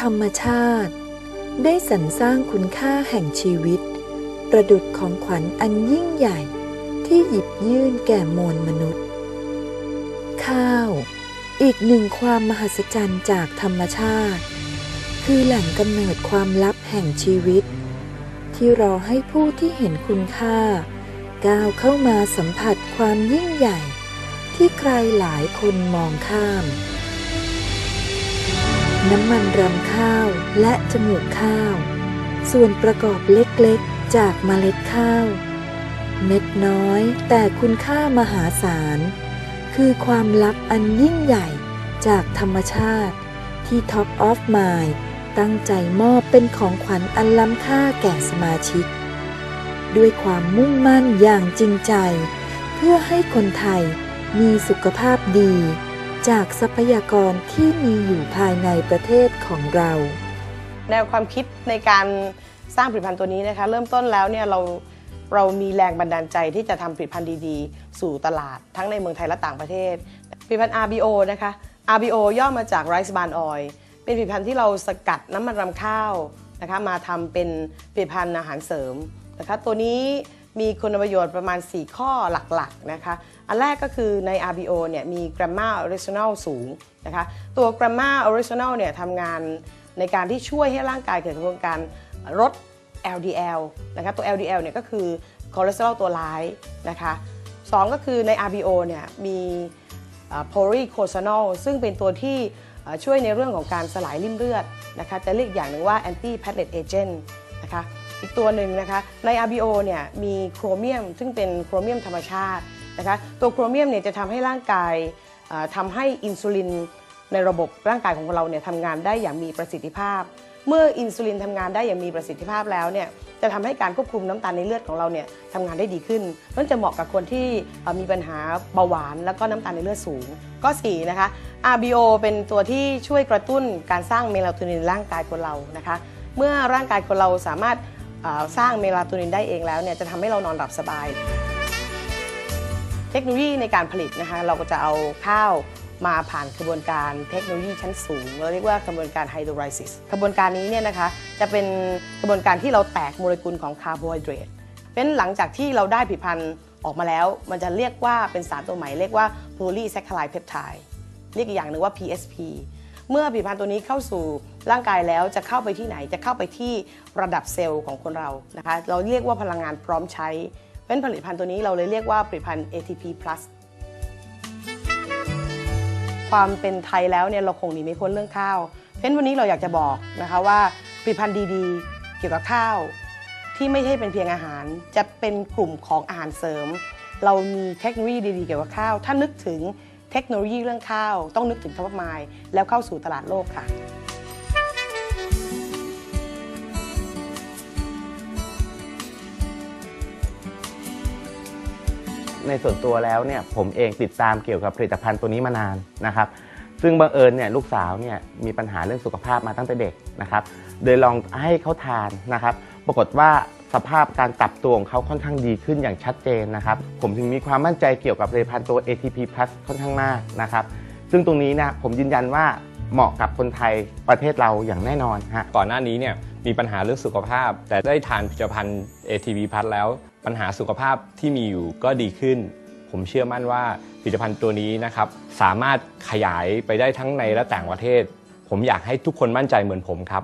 ธรรมชาติ ได้สรรสร้างคุณค่าแห่งชีวิต ประดุจของขวัญอันยิ่งใหญ่ที่หยิบยื่นแก่มวลมนุษย์ ข้าว อีกหนึ่งความมหัศจรรย์จากธรรมชาติ คือแหล่งกำเนิดความลับแห่งชีวิต ที่รอให้ผู้ที่เห็นคุณค่า ก้าวเข้ามาสัมผัสความยิ่งใหญ่ ที่ใครหลายคนมองข้าม น้ำมันรำข้าวและจมูกข้าว ส่วนประกอบเล็กๆ จากเมล็ดข้าว เม็ดน้อยแต่คุณค่ามหาศาล คือความลับอันยิ่งใหญ่จากธรรมชาติ ที่ Top of Mind ตั้งใจมอบเป็นของขวัญอันล้ำค่าแก่สมาชิก ด้วยความมุ่งมั่นอย่างจริงใจ เพื่อให้คนไทยมีสุขภาพดี จากทรัพยากรที่มีอยู่ภายในประเทศของเรา แนวความคิดในการสร้างผลิตภัณฑ์ตัวนี้นะคะ เริ่มต้นแล้วเนี่ยเราเรามีแรงบันดาลใจที่จะทำผลิตภัณฑ์ดีๆ สู่ตลาดทั้งในเมืองไทยและต่างประเทศ ผลิตภัณฑ์ RBO นะคะ RBO ย่อมาจาก Rice Bran Oil เป็นผลิตภัณฑ์ที่เราสกัดน้ำมันรำข้าวนะคะมาทำเป็นผลิตภัณฑ์อาหารเสริมนะคะตัวนี้ มีคุณประโยชน์ประมาณ 4 ข้อหลักๆนะคะ อันแรกก็คือใน RBO เนี่ยมี Gamma Original สูงนะคะ ตัว Gamma Original เนี่ยทำงานในการที่ช่วยให้ร่างกายเกิดกระบวนการลด LDL นะคะ ตัว LDL เนี่ยก็คือคอเลสเตอรอลตัวร้ายนะคะสองก็คือใน RBO เนี่ยมีโพลีโคซานอลซึ่งเป็นตัวที่ช่วยในเรื่องของการสลายริ่มเลือดนะคะ จะเรียกอย่างหนึ่งว่า anti platelet agent นะคะ อีกตัวหนึ่งนะคะใน RBO เนี่ยมีโครเมียม ซึ่งเป็นโครเมียมธรรมชาตินะคะตัวโครเมียมเนี่ยจะทำให้ร่างกายทำให้อินซูลินในระบบร่างกายของเราเนี่ยทำงานได้อย่างมีประสิทธิภาพ เมื่ออินซูลินทำงานได้อย่างมีประสิทธิภาพแล้วเนี่ยจะทำให้การควบคุมน้ำตาลในเลือดของเราเนี่ยทำงานได้ดีขึ้นนั่นจะเหมาะกับคนที่มีปัญหาเบาหวาน แล้วก็น้ำตาลในเลือดสูง ก็4นะคะ RBO เป็นตัวที่ช่วยกระตุ้นการสร้างเมลาโทนินร่างกายคนเรานะคะ เมื่อร่างกายคนเราสามารถ สร้างเมลาโทนินได้เองแล้วเนี่ยจะทำให้เรานอนหลับสบาย เทคโนโลยีในการผลิตนะคะเราก็จะเอาข้าวมาผ่านกระบวนการเทคโนโลยีชั้นสูง เราเรียกว่ากระบวนการไฮโดรไลซิสกระบวนการนี้เนี่ยนะคะจะเป็นกระบวนการที่เราแตกโมเลกุลของคาร์โบไฮเดรตเป็นหลังจากที่เราได้ผลิตภัณฑ์ออกมาแล้ว มันจะเรียกว่าเป็นสารตัวใหม่เรียกว่า polysaccharide peptide เรียกอีกอย่างหนึ่งว่า PSP เมื่อผลิตภัณฑ์ตัวนี้เข้าสู่ร่างกายแล้วจะเข้าไปที่ไหนจะเข้าไปที่ระดับเซลล์ของคนเรานะคะเราเรียกว่าพลังงานพร้อมใช้เป็นผลิตภัณฑ์ตัวนี้เราเลยเรียกว่าผลิตภัณฑ์ ATP Plus ความเป็นไทยแล้วเนี่ยเราคงหนีไม่พ้นเรื่องข้าว เพราะฉะนั้นวันนี้เราอยากจะบอกนะคะว่าผลิตภัณฑ์ดีๆ เกี่ยวกับข้าว ที่ไม่ใช่เป็นเพียงอาหาร จะเป็นกลุ่มของอาหารเสริม เรามีเทคโนโลยีดีๆ เกี่ยวกับข้าว ถ้านึกถึง เทคโนโลยีเรื่องข้าว ต้องนึกถึงท็อปไมล์แล้วเข้าสู่ตลาดโลกค่ะ ในส่วนตัวแล้วเนี่ยผมเองติดตามเกี่ยวกับผลิตภัณฑ์ตัวนี้มานานนะครับ ซึ่งบังเอิญเนี่ยลูกสาวเนี่ยมีปัญหาเรื่องสุขภาพมาตั้งแต่เด็กนะครับโดยลองให้เขาทานนะครับ ปรากฏว่า สภาพการปรับตัวของเขาค่อนข้างดีขึ้นอย่างชัดเจนนะครับ ผมถึงมีความมั่นใจเกี่ยวกับผลิตภัณฑ์ตัว ATP Plus ค่อนข้างมากนะครับ ซึ่งตรงนี้นะผมยืนยันว่าเหมาะกับคนไทยประเทศเราอย่างแน่นอนฮะ ก่อนหน้านี้เนี่ยมีปัญหาเรื่องสุขภาพ แต่ได้ทานผลิตภัณฑ์ ATV พัทแล้ว ปัญหาสุขภาพที่มีอยู่ก็ดีขึ้น ผมเชื่อมั่นว่าผลิตภัณฑ์ตัวนี้นะครับสามารถขยายไปได้ทั้งในและต่างประเทศ ผมอยากให้ทุกคนมั่นใจเหมือนผมครับ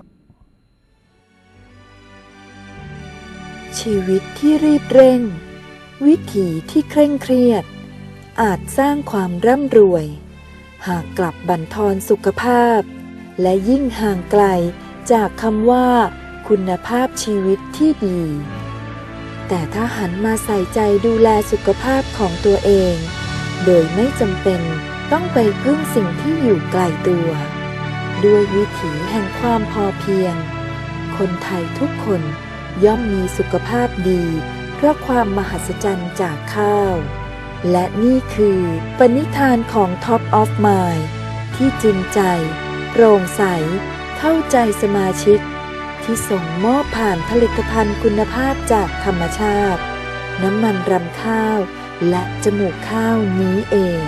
ชีวิตที่รีบเร่ง วิถีที่เคร่งเครียด อาจสร้างความร่ำรวย หากกลับบั่นทอนสุขภาพ และยิ่งห่างไกลจากคำว่า คุณภาพชีวิตที่ดี แต่ถ้าหันมาใส่ใจดูแลสุขภาพของตัวเอง โดยไม่จำเป็นต้องไปพึ่งสิ่งที่อยู่ไกลตัว ด้วยวิถีแห่งความพอเพียง คนไทยทุกคน ย่อมมีสุขภาพดี เพราะความมหัศจรรย์จากข้าว และนี่คือปณิธานของ Top of Mind ที่จริงใจ โปร่งใส เข้าใจสมาชิก ที่ส่งมอบผ่านผลิตภัณฑ์คุณภาพจากธรรมชาติ น้ำมันรำข้าว และจมูกข้าวนี้เอง